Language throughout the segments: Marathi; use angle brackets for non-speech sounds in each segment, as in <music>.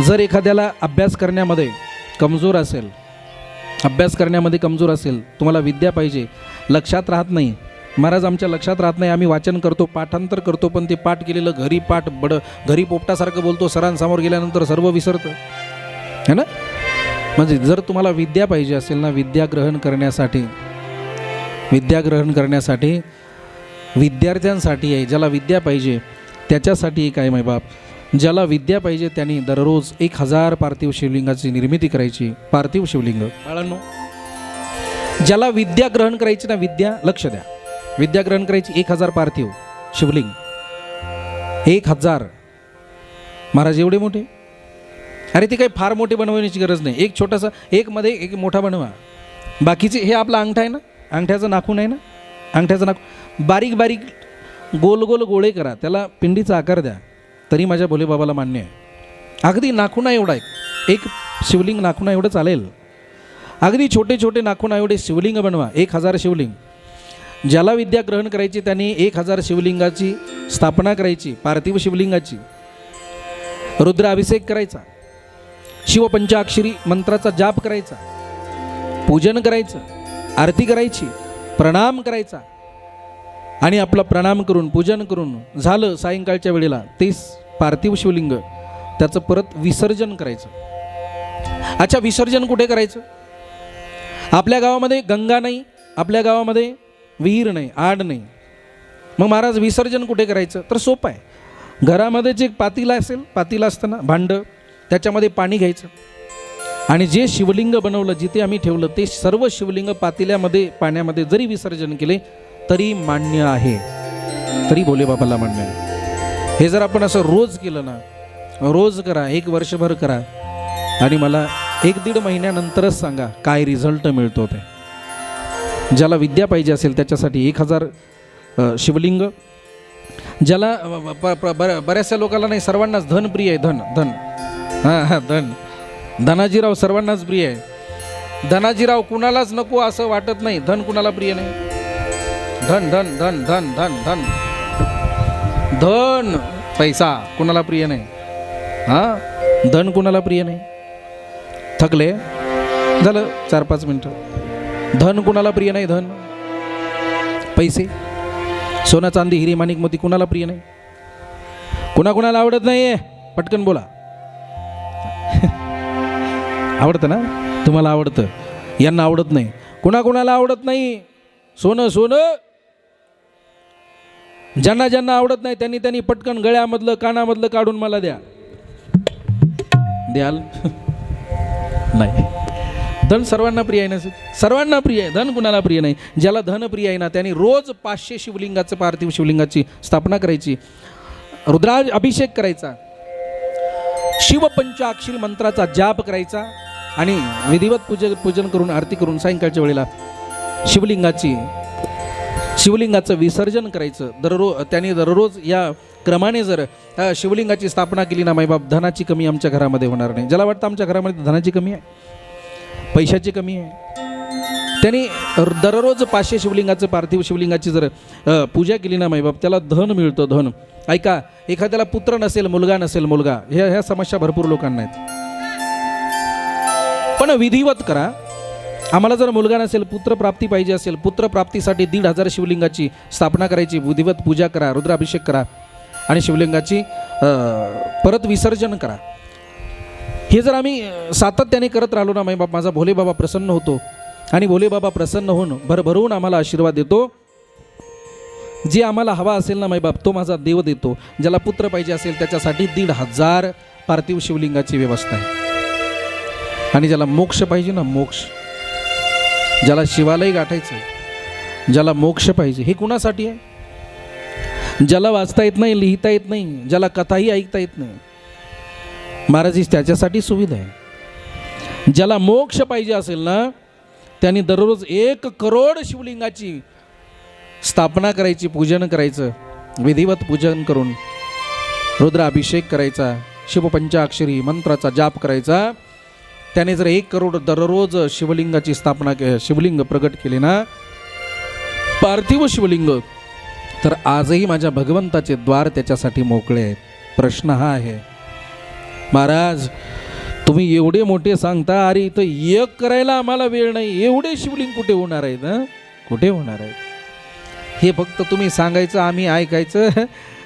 जर एखाद्याला अभ्यास करण्यामध्ये कमजोर असेल अभ्यास करण्यामध्ये कमजोर असेल तुम्हाला विद्या पाहिजे लक्षात राहत नाही. महाराज आमच्या लक्षात राहत नाही आम्ही वाचन करतो पाठांतर करतो पण ते पाठ केलेलं घरी पाठ बड घरी पोपटासारखं बोलतो सरांसमोर गेल्यानंतर सर्व विसरतं. है ना? म्हणजे जर तुम्हाला विद्या पाहिजे असेल ना विद्या ग्रहण करण्यासाठी विद्या ग्रहण करण्यासाठी विद्यार्थ्यांसाठी आहे ज्याला विद्या पाहिजे त्याच्यासाठी एक आहे मायबाप? ज्याला विद्या पाहिजे त्यांनी दररोज एक हजार पार्थिव शिवलिंगाची निर्मिती करायची. पार्थिव शिवलिंग. बाळांनो ज्याला विद्या ग्रहण करायची ना विद्या लक्ष द्या. विद्या ग्रहण करायची एक हजार पार्थिव शिवलिंग. एक हजार. महाराज एवढे मोठे? अरे ते काही फार मोठे बनवण्याची गरज नाही. एक छोटासा एक मध्ये एक मोठा बनवा. बाकीचे हे आपला अंगठा आहे ना? अंगठ्याचं नाखून आहे ना? अंगठ्याचं नाखून बारीक बारीक गोल गोल गोळे करा. त्याला पिंडीचा आकार द्या. तरी माझ्या भोलेबाबाला मान्य आहे. अगदी नाखुणा एवढा आहे एक शिवलिंग नाखुना एवढं चालेल. अगदी छोटे छोटे नाखुणा एवढे शिवलिंग बनवा एक हजार शिवलिंग. ज्याला विद्या ग्रहण करायची त्यांनी एक हजार शिवलिंगाची स्थापना करायची पार्थिव शिवलिंगाची. रुद्र अभिषेक करायचा. शिवपंचाक्षरी मंत्राचा जाप करायचा. पूजन करायचं. आरती करायची. प्रणाम करायचा. आणि आपला प्रणाम करून पूजन करून झालं सायंकाळच्या वेळेला तेच पार्थिव शिवलिंग त्याचं परत विसर्जन करायचं. अच्छा विसर्जन कुठे करायचं? आपल्या गावामध्ये गंगा नाही आपल्या गावामध्ये विहीर नाही आड नाही. मग महाराज विसर्जन कुठे करायचं? तर सोपं आहे. घरामध्ये जे पातीला असेल पातीला असताना भांडं त्याच्यामध्ये पाणी घ्यायचं. आणि जे शिवलिंग बनवलं जिथे आम्ही ठेवलं ते सर्व शिवलिंग पातेल्यामध्ये पाण्यामध्ये जरी विसर्जन केले तरी मान्य आहे. तरी भोले बाबाला मान्य आहे. हे जर आपण असं रोज केलं ना रोज करा एक वर्षभर करा आणि मला एक दीड महिन्यानंतरच सांगा काय रिझल्ट मिळतो ते. ज्याला विद्या पाहिजे असेल त्याच्यासाठी एक हजार शिवलिंग ज्याला प- बऱ्याचशा लोकांना नाही सर्वांनाच धन प्रिय आहे धन धन. हां हां धन. धनाजीराव सर्वांनाच प्रिय आहे. धनाजीराव कुणालाच नको असं वाटत नाही धन कुणाला प्रिय नाही. धन धन धन धन धन धन. धन. पैसा. कुणाला प्रिय नाही? हां? धन कुणाला प्रिय नाही? थकले? झालं चार पाच मिनटं. धन कुणाला प्रिय नाही? धन. पैसे. सोनं चांदी हिरी माणिक मोती कुणाला प्रिय नाही? कुणाकुणाला आवडत नाही आहे पटकन बोला. <laughs> आवडतं ना? तुम्हाला आवडतं. यांना आवडत नाही. कुणाकुणाला आवडत नाही? सोनं सोनं. ज्यांना ज्यांना आवडत नाही त्यांनी त्यांनी पटकन गळ्यामधलं कानामधलं काढून मला द्या. द्याल? <laughs> नाही. धन सर्वांना प्रिय आहे ना सर्वांना प्रिय आहे. धन कुणाला प्रिय नाही? ज्याला धन प्रिय आहे ना त्यांनी रोज पाचशे शिवलिंगाचं पार्थिव शिवलिंगाची स्थापना करायची. रुद्रा अभिषेक करायचा. शिवपंचाक्षरी मंत्राचा जाप करायचा. आणि विधिवत पूजन पूजन करून आरती करून सायंकाळच्या वेळेला शिवलिंगाची शिवलिंगाचं विसर्जन करायचं. दररोज त्यांनी दररोज या क्रमाने जर शिवलिंगाची स्थापना केली ना माईबाप धनाची कमी आमच्या घरामध्ये होणार नाही. ज्याला वाटतं आमच्या घरामध्ये धनाची कमी आहे. पैशाची कमी आहे. त्यांनी दररोज पाचशे शिवलिंगाचं पार्थिव शिवलिंगाची जर पूजा केली ना माईबाप त्याला धन मिळतं धन. ऐका एखाद्याला पुत्र नसेल मुलगा नसेल मुलगा ह्या ह्या समस्या भरपूर लोकांना आहेत. पण विधिवत करा आम्हाला जर मुलगा नसेल पुत्रप्राप्ती पाहिजे असेल पुत्रप्राप्तीसाठी दीड हजार शिवलिंगाची स्थापना करायची. विधिवत पूजा करा रुद्राभिषेक करा आणि शिवलिंगाची परत विसर्जन करा. हे जर आम्ही सातत्याने करत राहिलो ना माईबाप माझा भोले बाबा प्रसन्न होतो. आणि भोले बाबा प्रसन्न होऊन भरभरून आम्हाला आशीर्वाद देतो. जे आम्हाला हवा असेल ना माईबाप तो माझा देव देतो. ज्याला पुत्र पाहिजे असेल त्याच्यासाठी दीड हजार पार्थिव शिवलिंगाची व्यवस्था आहे. आणि ज्याला मोक्ष पाहिजे ना मोक्ष. ज्याला शिवालय गाठायचं ज्याला मोक्ष पाहिजे हे कुणासाठी आहे? ज्याला वाचता येत नाही लिहिता येत नाही ज्याला कथाही ऐकता येत नाही महाराज ही त्याच्यासाठी सुविधा आहे. ज्याला मोक्ष पाहिजे असेल ना त्यांनी दररोज एक करोड शिवलिंगाची स्थापना करायची पूजन करायचं विधिवत पूजन करून रुद्राभिषेक करायचा शिवपंचाक्षरी मंत्राचा जाप करायचा त्याने जर एक करोड दररोज शिवलिंगाची स्थापना के शिवलिंग प्रगट केले ना पार्थिव शिवलिंग तर आजही माझ्या भगवंताचे द्वार त्याच्यासाठी मोकळे आहेत. प्रश्न हा आहे महाराज तुम्ही एवढे मोठे सांगता अरे इथं एक करायला आम्हाला वेळ नाही एवढे शिवलिंग कुठे होणार आहेत ना कुठे होणार आहेत? हे फक्त तुम्ही सांगायचं आम्ही ऐकायचं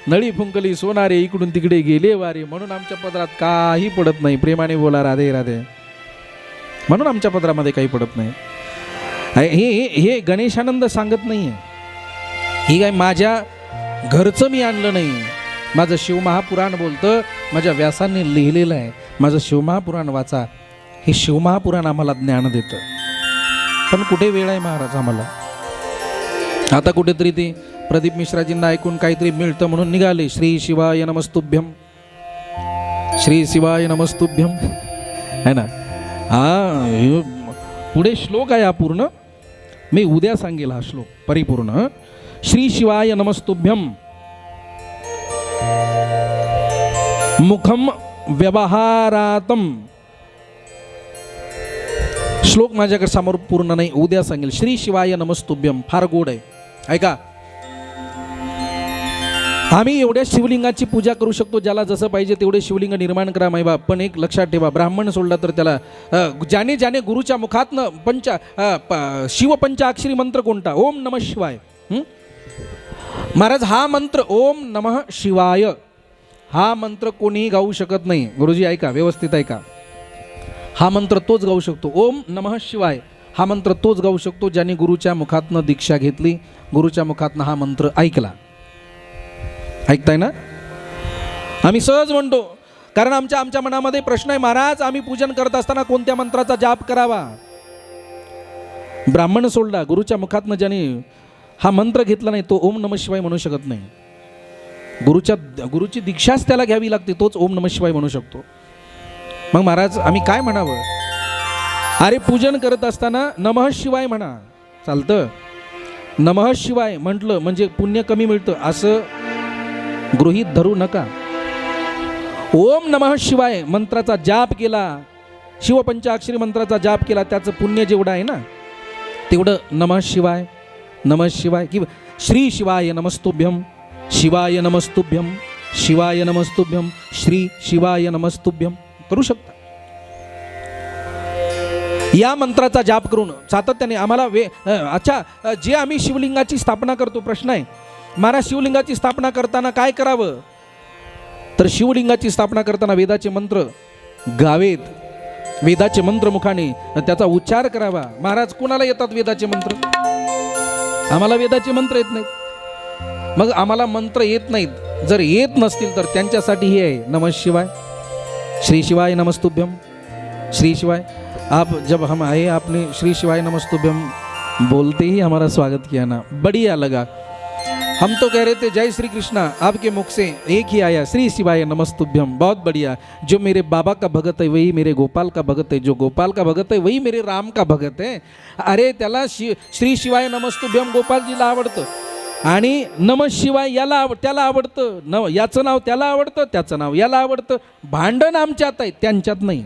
नळी फुंकली सोनारे इकडून तिकडे गेले वारे म्हणून आमच्या पदरात काही पडत नाही. प्रेमाने बोला राधे राधे. म्हणून आमच्या पत्रामध्ये काही पडत नाही. हे हे हे गणेशानंद सांगत नाही आहे ही काय माझ्या घरचं मी आणलं नाही. माझं शिवमहापुराण बोलतं माझ्या व्यासांनी लिहिलेलं आहे. माझं शिवमहापुराण वाचा. हे शिवमहापुराण आम्हाला ज्ञान देतं. पण कुठे वेळ आहे महाराज आम्हाला? आता कुठेतरी ते प्रदीप मिश्राजींना ऐकून काहीतरी मिळतं म्हणून निघाले. श्री शिवाय नमस्तुभ्यम. श्री शिवाय नमस्तुभ्यम. है ना? हा पुढे श्लोक आहे हा पूर्ण. मी उद्या सांगेल हा श्लोक परिपूर्ण. श्री शिवाय नमस्तुभ्यम मुखम व्यवहारातम. श्लोक माझ्याकडे समोर पूर्ण नाही उद्या सांगेल. श्री शिवाय नमस्तुभ्यम फार गोड आहे. ऐका आम्ही एवढ्या शिवलिंगाची पूजा करू शकतो ज्याला जसं पाहिजे तेवढे शिवलिंग निर्माण करा माई पण एक लक्षात ठेवा ब्राह्मण सोडला तर त्याला ज्याने ज्याने गुरुच्या मुखातनं पंचा अ, प- शिवपंचाक्षरी मंत्र कोणता? ओम नम शिवाय. महाराज हा मंत्र ओम नमः शिवाय. हा मंत्र कोणीही गाऊ शकत नाही. गुरुजी ऐका व्यवस्थित ऐका. हा मंत्र तोच गाऊ शकतो. ओम नमः शिवाय. हा मंत्र तोच गाऊ शकतो ज्याने गुरुच्या मुखातनं दीक्षा घेतली गुरुच्या मुखातनं हा मंत्र ऐकला. ऐकताय ना? आम्ही सहज म्हणतो कारण आमच्या आमच्या मनामध्ये प्रश्न आहे महाराज आम्ही पूजन करत असताना कोणत्या मंत्राचा जाप करावा? ब्राह्मण सोडला गुरुच्या मुखातनं ज्याने हा मंत्र घेतला नाही तो ओम नम शिवाय म्हणू शकत नाही. गुरुच्या गुरुची दीक्षाच त्याला घ्यावी लागते तोच ओम नम शिवाय म्हणू शकतो. मग महाराज आम्ही काय म्हणावं? अरे पूजन करत असताना नमः शिवाय म्हणा. चालतं. नमः शिवाय म्हटलं म्हणजे पुण्य कमी मिळतं असं गृहीत धरू नका. ओम नमः शिवाय मंत्राचा जाप केला. शिवपंचाक्षरी मंत्राचा जाप केला. त्याचं पुण्य जेवढं आहे ना तेवढं नमः शिवाय नमः शिवाय की श्री शिवाय नमस्तुभ्यम शिवाय नमस्तुभ्यम शिवाय नमस्तुभ्यम श्री शिवाय नमस्तुभ्यम करू शकता. या मंत्राचा जाप करून सातत्याने आम्हाला वे अच्छा जे आम्ही शिवलिंगाची स्थापना करतो प्रश्न आहे. महाराज शिवलिंगाची स्थापना करताना काय करावं? तर शिवलिंगाची स्थापना करताना वेदाचे मंत्र गावेत वेदाचे मंत्र मुखाने त्याचा उच्चार करावा. महाराज कुणाला येतात वेदाचे मंत्र? आम्हाला वेदाचे मंत्र येत नाहीत. मग आम्हाला मंत्र येत नाहीत. जर येत नसतील तर त्यांच्यासाठी हे आहे. नमः शिवाय. श्री शिवाय नमस्तुभ्यम श्री शिवाय. आप जब हम आए आपने श्री शिवाय नमस्तुभ्यम बोलते ही हमारा स्वागत किया ना. बढ़िया लगा. हम तो कह रहे थे जय श्री कृष्णा आपके मुख से एक ही आया श्री शिवाय नमस्तुभ्यम। बहुत बढ़िया। जो मेरे बाबा का भगत है वही मेरे गोपाल का भगत है। जो गोपाल का भगत है वही मेरे राम का भगत है। अरे त्याला श्री शिवाय नमस्तुभ्यम गोपालजीला आवडतं। आणि नम शिवाय याला आव त्याला आवडतं। न याचं नाव त्याला आवडतं त्याचं नाव याला आवडतं। भांडण आमच्यात आहे त्यांच्यात नाही.